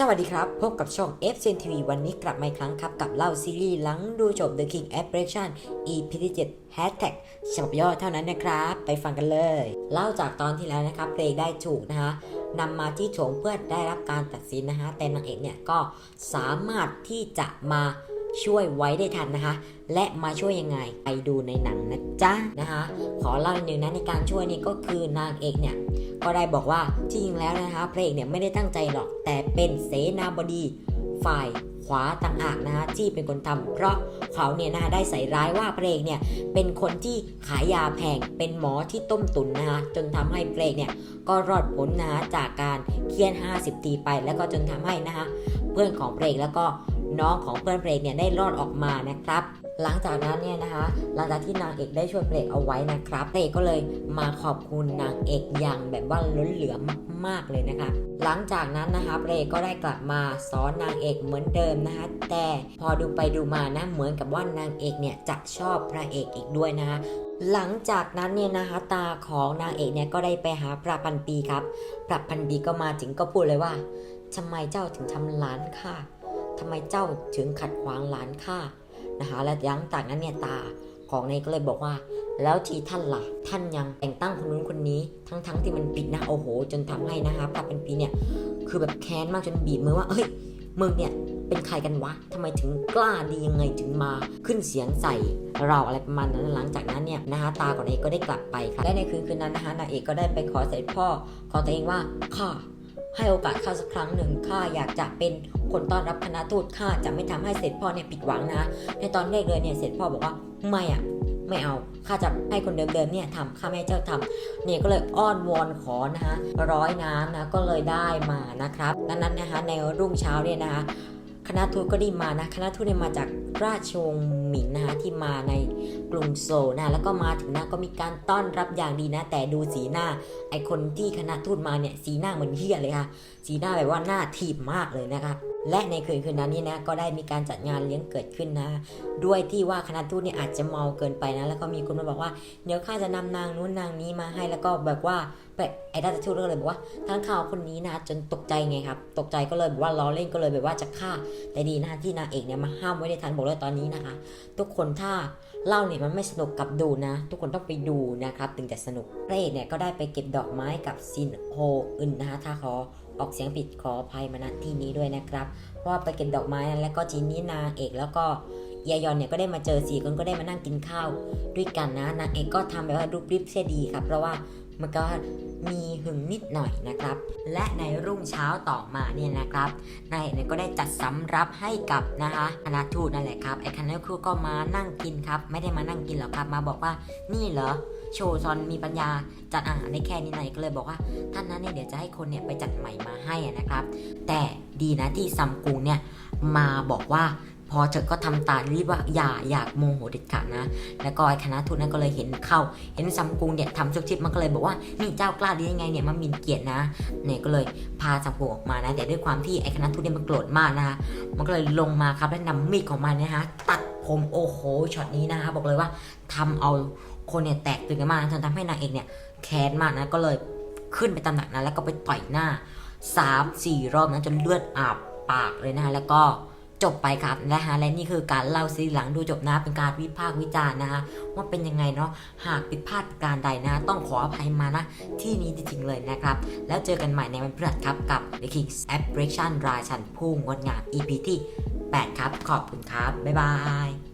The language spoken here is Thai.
สวัสดีครับ พบกับช่อง f c n TV วันนี้กลับมาอีกครั้งครับ กับเล่าซีรีส์หลังดูจบ The King Apparition EP ที่7 Hashtag ฉบับย่อเท่านั้นนะครับ ไปฟังกันเลย เล่าจากตอนที่แล้วนะครับเพลงได้ถูกนะคะนำมาที่โถงเพื่อได้รับการตัดสินนะคะแต่นางเอกเนี่ยก็สามารถที่จะมา ช่วยไว้ได้ทันนะคะ และมาช่วยยังไงไปดูในหนังนะจ๊ะนะคะ ขอเล่าหนึ่งนะในการช่วยนี่ก็คือนางเอกเนี่ยก็ได้บอกว่าจริงแล้วนะคะพระเอกเนี่ยไม่ได้ตั้งใจหรอก แต่เป็นเสนาบดีฝ่ายขวาต่างหากนะคะที่เป็นคนทำเพราะเขาเนี่ยนะคะได้ใส่ร้ายว่าพระเอกเนี่ยเป็นคนที่ขายยาแพงเป็นหมอที่ต้มตุนนะคะจนทำให้พระเอกเนี่ยก็รอดพ้นนะคะจากการเคี่ยน 50 ตีไป แล้วก็จนทำให้นะคะเพื่อนของพระเอกแล้วก็ น้องของเพื่อนเพระเอกเนี่ยได้รอดออกมานะครับ หลังจากนั้นเนี่ยนะคะ หลังจากที่นางเอกได้ช่วยเพระเอกเอาไว้นะครับเพระเอกก็เลยมาขอบคุณนางเอกอย่างแบบว่าล้นเหลือมากๆเลยนะคะ หลังจากนั้นนะคะเพระเอกก็ได้กลับมาสอนนางเอกเหมือนเดิมนะคะ แต่พอดูไปดูมานะเหมือนกับว่านางเอกเนี่ยจะชอบพระเอกอีกด้วยนะคะหลังจากนั้นเนี่ยนะคะตาของนางเอกเนี่ยก็ได้ไปหาพระพันปีครับพระพันปีก็มาถึงก็พูดเลยว่าทำไมเจ้าถึงทำหลานข้า ทำไมเจ้าถึงขัดขวางหลานข้านะคะและหลังจากนั้นเนี่ยตาของนายก็เลยบอกว่า แล้วทีท่านล่ะ ท่านยังแต่งตั้งคนนู้นคนนี้ทั้งๆทที่มันปิดหน้าโอ้โห จนทำให้นะคะพระเป็นปีเนี่ยคือแบบแค้นมากจนบีบมือว่าเอ้ยมึงเนี่ยเป็นใครกันวะทำไมถึงกล้าดียังไงถึงมาขึ้นเสียงใส่เราอะไรประมาณนั้นหลังจากนั้นเนี่ยนะคะตาของนายกก็ได้กลับไปค่ะและในคืนคืนนั้นนะคะนางเอกก็ได้ไปขอเสด็จพ่อขอตัวเองว่าข้า ให้โอกาสข้าสักครั้งหนึ่งข้าอยากจะเป็นคนต้อนรับคณะทูตข้าจะไม่ทำให้เสร็จพ่อเนี่ยผิดหวังนะ ในตอนแรกเลยเนี่ยเสร็จพ่อบอกว่าไม่อะไม่เอา ข้าจะให้คนเดิมๆเนี่ยทำข้าไม่ให้เจ้าทำเนี่ยก็เลยอ้อนวอนขอนะคะร้อยน้ำนะก็เลยได้มานะครับ ดังนั้นนะคะในรุ่งเช้าเนี่ยนะคะ คณะทูตก็ได้มานะคณะทูตเนี่ยมาจากราชวงศ์หมิงนะคะที่มาในกรุงโซลนะแล้วก็มาถึงนะก็มีการต้อนรับอย่างดีนะ แต่ดูสีหน้า ไอคนที่คณะทูตมาเนี่ยสีหน้าเหมือนเฮียเลยค่ะ สีหน้าแบบว่าหน้าทีบมากเลยนะครับ และในคืนคืนนั้นนี่นะก็ได้มีการจัดงานเลี้ยงเกิดขึ้นนะ ด้วยที่ว่าคณะทูตเนี่ยอาจจะเมาเกินไปนะ แล้วก็มีคนมาบอกว่าเดี๋ยวข้าจะนำนางนู้นนางนี้มาให้แล้วก็แบบว่าไอ้ราชทูตก็เลยบอกว่าท่านข่าวคนนี้นะจนตกใจไงครับ ตกใจก็เลยแบบว่าล้อเล่นก็เลยแบบว่าจะฆ่า แต่ดีนะที่นางเอกเนี่ยมาห้ามไว้ได้ทันบอกเลยตอนนี้นะคะ ทุกคนถ้าเล่าเนี่ยมันไม่สนุกกับดูนะ ทุกคนต้องไปดูนะครับ ถึงจะสนุกพระเอกเนี่ยก็ได้ไปเก็บดอกไม้กับซินโฮอึนนะคะถ้าขอ ออกเสียงผิดขออภัยมาณที่นี้ด้วยนะครับ เพราะว่าไปเก็บดอกไม้นะแล้วก็จีนนี่นางเอกแล้วก็เอียยอนเนี่ยก็ได้มาเจอสี่คนก็ได้มานั่งกินข้าวด้วยกันนะนางเอกก็ทำแบบว่ารูปริบเสียดีครับ เพราะว่ามันก็มีหึงนิดหน่อยนะครับ และในรุ่งเช้าต่อมาเนี่ยนะครับนายเอกเนี่ยก็ได้จัดสำรับให้กับนะคะคณะทูตนั่นแหละครับไอ้คณะทูตก็มานั่งกินครับ ไม่ได้มานั่งกินหรอกครับมาบอกว่านี่เหรอ โชซอนมีปัญญาจัดอาหารได้แค่นี้นายก็เลยบอกว่า ท่านนั้นเนี่ยเดี๋ยวจะให้คนเนี่ยไปจัดใหม่มาให้นะครับ แต่ดีนะที่ซัมกุงเนี่ยมาบอกว่าพอเธอก็ทำตารีบว่าอย่าอยากโมโหเด็ดขาดนะ แล้วก็ไอ้คณะทูตนั้นก็เลยเห็นเข้า เห็นซัมกุงเนี่ยทำชุกชิปมันก็เลยบอกว่านี่เจ้ากล้าดียังไงเนี่ยมาหมินเกียรตินะเนี่ยก็เลยพาซัมกุงออกมานะ แต่ด้วยความที่ไอ้คณะทูตเนี่ยมันโกรธมากนะคะมันก็เลยลงมาครับแล้วนำมีดของมันเนะคะตัดผมโอ้โหช็อตนี้นะคะบอกเลยว่าทำเอา คนเนี่ยแตกตื่นกันมากนะจนทำให้นางเอกเนี่ยแค้นมากนะก็เลยขึ้นไปตำหนักนั้นแล้วก็ไปต่อยหน้าสามสี่รอบนะจนเลือดอาบปากเลยนะคะแล้วก็จบไปครับนะคะและนี่คือการเล่าซีรีส์หลังดูจบนะเป็นการวิพากษ์วิจารณ์นะคะว่าเป็นยังไงเนาะหากผิดพลาดการใดนะ ต้องขออภัยมานะ ที่นี้จริงๆเลยนะครับ แล้วเจอกันใหม่ในวันพฤหัสครับกับ The King's Apparition ราชันพุ่งงดงาม EP ที่ 8 ครับ ขอบคุณครับ บ๊ายบาย